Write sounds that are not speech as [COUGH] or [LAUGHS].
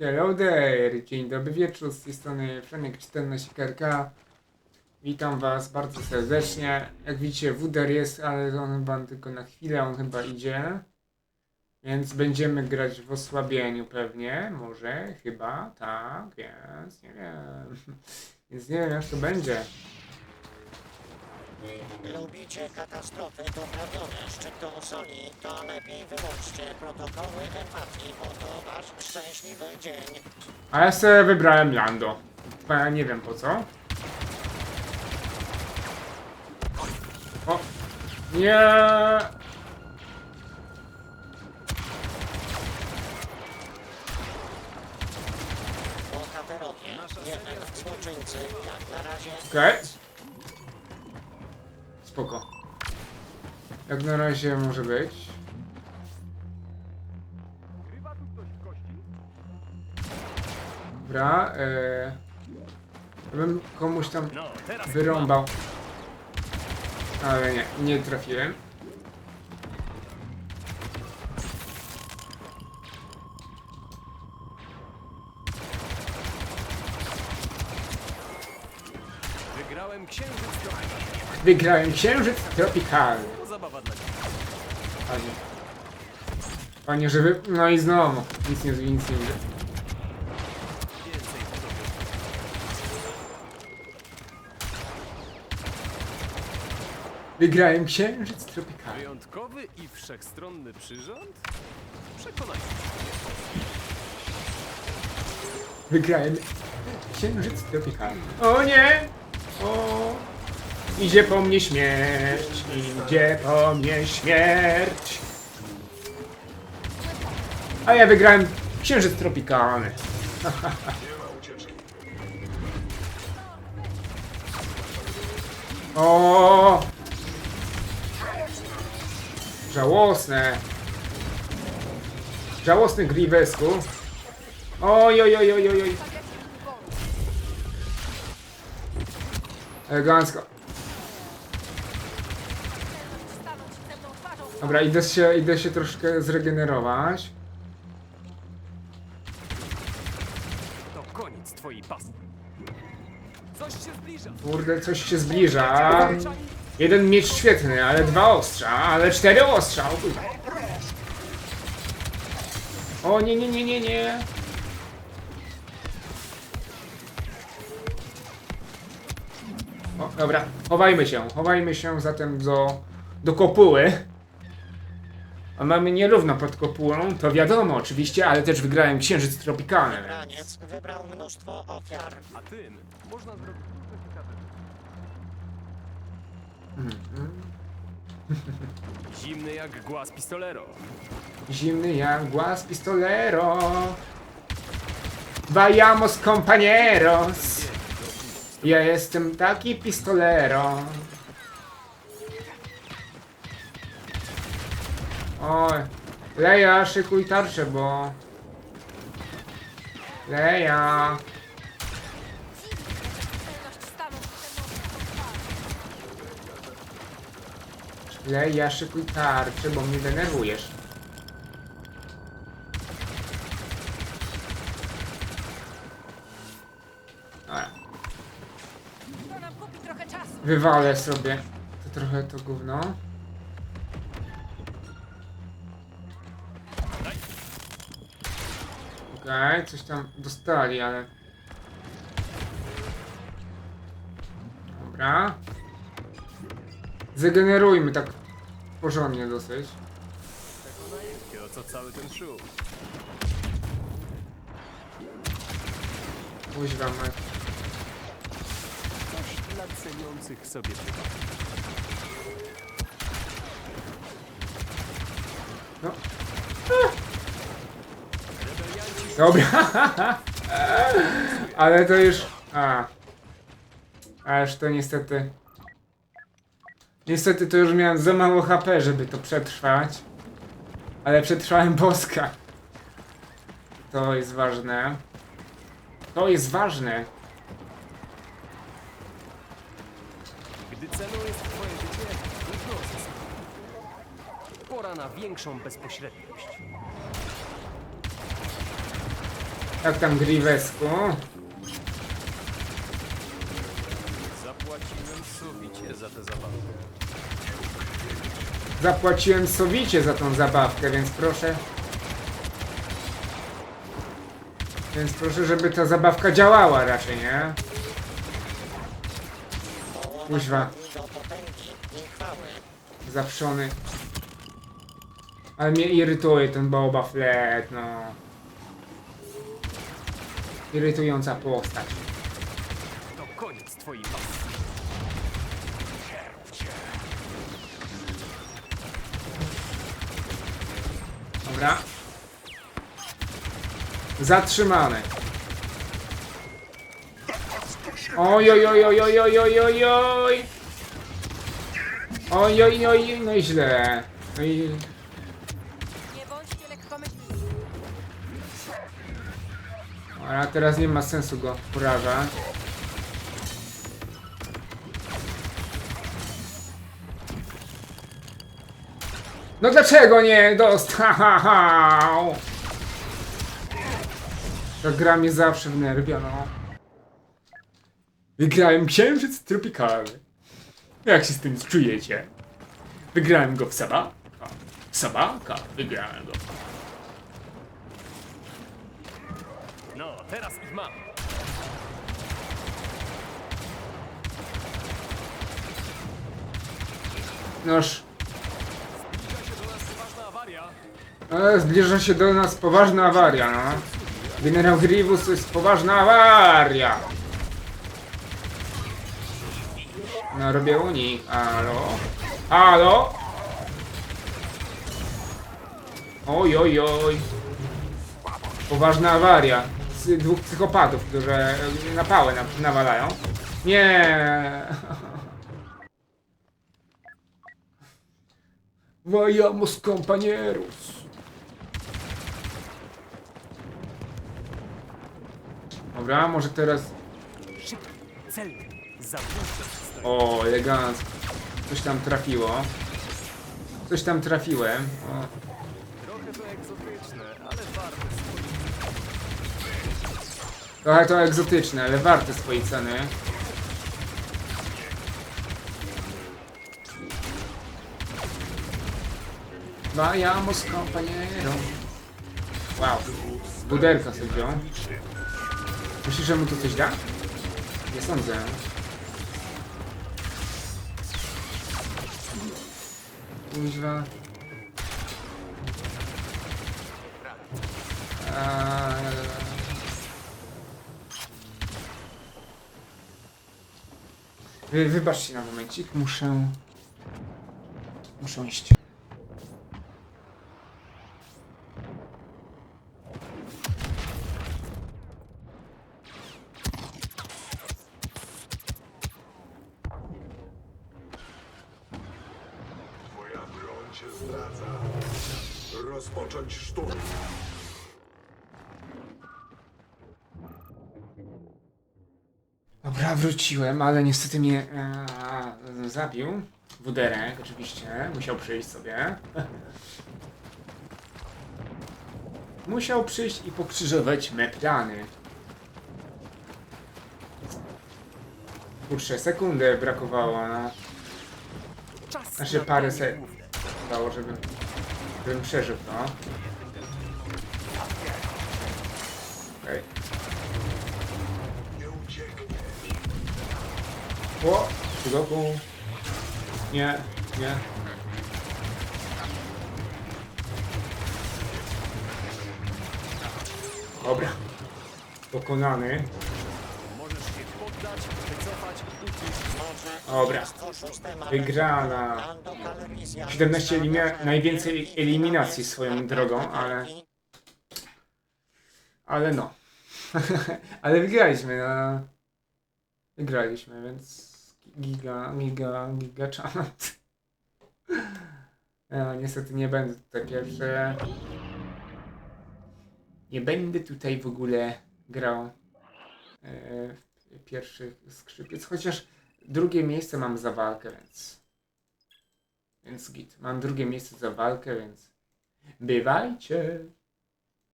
Hello there, dzień dobry wieczór, z tej strony Franek 14 KRK. Witam was bardzo serdecznie. Jak widzicie, Wuder jest, ale on chyba tylko na chwilę, on chyba idzie. Więc będziemy grać w osłabieniu pewnie, może, chyba, tak, więc nie wiem. [LAUGHS] Więc nie wiem jak to będzie. Lubicie katastrofy doprawione szczytą soli, to lepiej wyłączcie protokoły empatii, bo to wasz szczęśliwy dzień. A ja sobie wybrałem Lando. Bo ja nie wiem po co. O! Nie! Bohaterowie, jednak złoczyńcy, jak na razie Okej. Spoko. Jak na razie może być. Dobra, e... ja bym komuś tam No, wyrąbał. Ale nie, nie trafiłem. Wygrałem księżyc do Wygrałem księżyc tropikalny. Zabawa dla ciebie. Panie. Panie, żeby... No i znowu. Nic nie, nic nie. Więcej tobie. Wygrałem księżyc tropikalny. Wyjątkowy i wszechstronny przyrząd? Przekonajcie Wygrałem księżyc tropikalny. O nie! O! Idzie po mnie śmierć, idzie po mnie śmierć. A ja wygrałem księżyc tropikalny. [LAUGHS] o! Żałosne. Żałosny Grivesku. Oj, oj, oj, oj, oj, Elegancko. Dobra, idę się, idę się troszkę zregenerować. To koniec twojej pasji. Coś się zbliża. Kurde, coś się zbliża. Jeden miecz świetny, ale dwa ostrza, ale cztery ostrza. O, o nie, nie, nie, nie, nie. O, dobra, chowajmy się, chowajmy się zatem do, do kopuły. A mamy nierówno pod kopułą, to wiadomo oczywiście, ale też wygrałem księżyc tropikalny. Wybrał mnóstwo ofiar. A tym można zrobić ciekawe [LAUGHS] Zimny jak głaz pistolero. Zimny jak głaz pistolero. Vayamos compañeros. Ja jestem taki pistolero. Oj, Leja, szykuj tarczę, bo... Leja. Leja, szykuj tarczę, bo mnie denerwujesz. Dobra. Wywalę sobie to trochę to gówno. Okej, coś tam dostali, ale... Dobra. Zregenerujmy tak porządnie dosyć. O co cały ten szum? Kuźwa mać. Ceniących sobie przypadku. No. Dobra. [LAUGHS] Ale to już... A. Aż to niestety... Niestety to już miałem za mało HP, żeby to przetrwać. Ale przetrwałem boska. To jest ważne. To jest ważne. Ceną jest twoje życie, zyskać. Pora na większą bezpośredniość. Jak tam Grivesku? Zapłaciłem sowicie za tę zabawkę. Zapłaciłem sowicie za tą zabawkę, więc proszę. Więc proszę, żeby ta zabawka działała raczej, nie? Kuźwa, zaprzony. Ale mnie irytuje ten Boba Fett, no. Irytująca postać. To koniec twojej pasji. Dobra. Zatrzymany. Oj, oj, oj, oj, oj, oj, oj, oj, oj. Oj, oj, oj, no i źle. No i... Nie bądźcie lekkomyślni. A teraz nie ma sensu go porażać. No dlaczego nie dostał? Ta gra mnie zawsze wnerwia, no. Wygrałem księżyc tropikalny. Jak się z tym czujecie? Wygrałem go w Sabaka. Sabaka, wygrałem go. No, teraz ich mam. Noż, Zbliża się do nas poważna awaria. E, zbliża się do nas poważna awaria, no. Generał Grievous to jest poważna awaria. No, robię unik. Halo? Halo? Oj, oj, oj. Poważna awaria. Z dwóch psychopatów, którzy na pałę na, nawalają. Nie. [LAUGHS] Vayamos compañeros. Dobra, może teraz... Szybko, cel. O, elegancko. Coś tam trafiło. Coś tam trafiłem. O. Trochę to egzotyczne, ale warte swojej. Trochę to egzotyczne, ale warte swojej ceny. Vayamos compañero. Wow. Buderka sobie wziął. Myślisz, że mu to coś da? Nie sądzę. Kuźwa. Wy, wybaczcie na momencik, muszę... Muszę iść. Rozpocząć szturm. Dobra, wróciłem, ale niestety mnie e, zabił. Wuderek oczywiście, musiał przyjść sobie. [LAUGHS] musiał przyjść i pokrzyżować me plany. Kurczę, sekundę brakowało, no. Czas Znaczy na parę bronię se- główne. Dało, żebym, Bym przeżył, no. Okej. O! Sudoku. Nie, nie. Dobra. Pokonany. Dobra. Wygrana. Lando Calrissian 17 elimi stawia najwięcej eliminacji swoją drogą, ale, ale no. [LAUGHS] ale wygraliśmy, no. Wygraliśmy, więc giga, giga, giga czat. [LAUGHS] No, niestety nie będę tutaj pierwszy. Nie będę tutaj w ogóle grał e, pierwszych skrzypiec, chociaż drugie miejsce mam za walkę, więc więc git. Mam drugie miejsce za walkę, więc bywajcie.